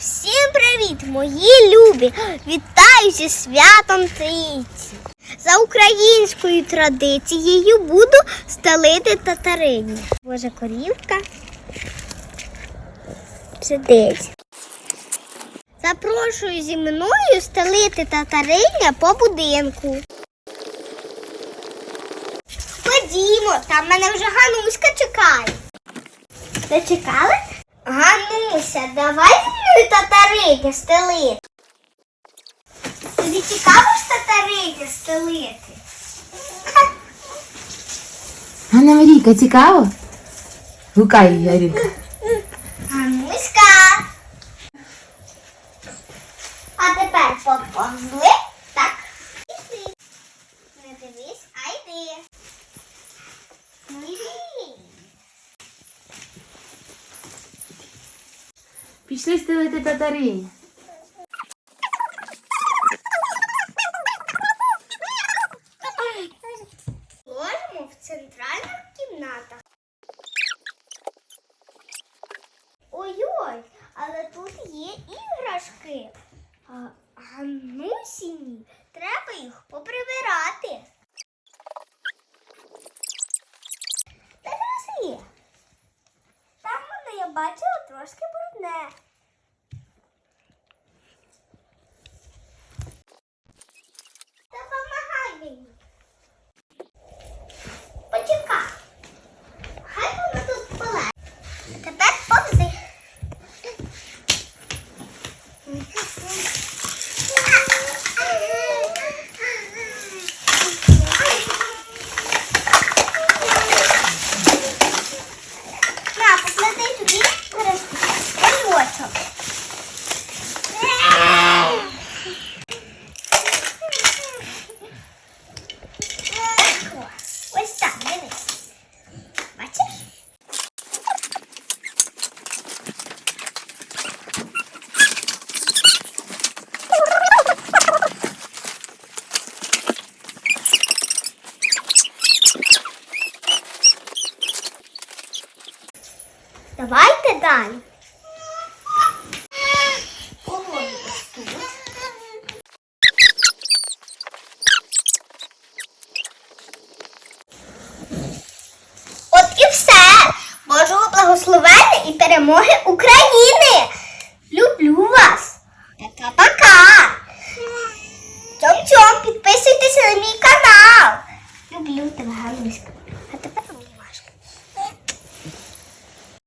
Всім привіт, мої любі! Вітаю зі святом Трійці! За українською традицією буду стелити татарині. Божа корівка. Сидить. Запрошую зі мною стелити татариня по будинку. Ходімо, там мене вже Гануська чекає. Зачекали? Гануся, давай зі мною татариня стелити. Тобі цікаво ж татариня стелити? Ганна Марійка, цікаво? Гукай її, Арінка. Гануська. А тепер поповзли. Пішли стелити татарині. Ложимо в центральних кімнатах. Ой-ой, але тут є іграшки. А Ганусіні треба їх поприбирати. Є? Там воно я бачила трошки брудне. Okay. Давайте далі. От і все. Божого благословення і перемоги України!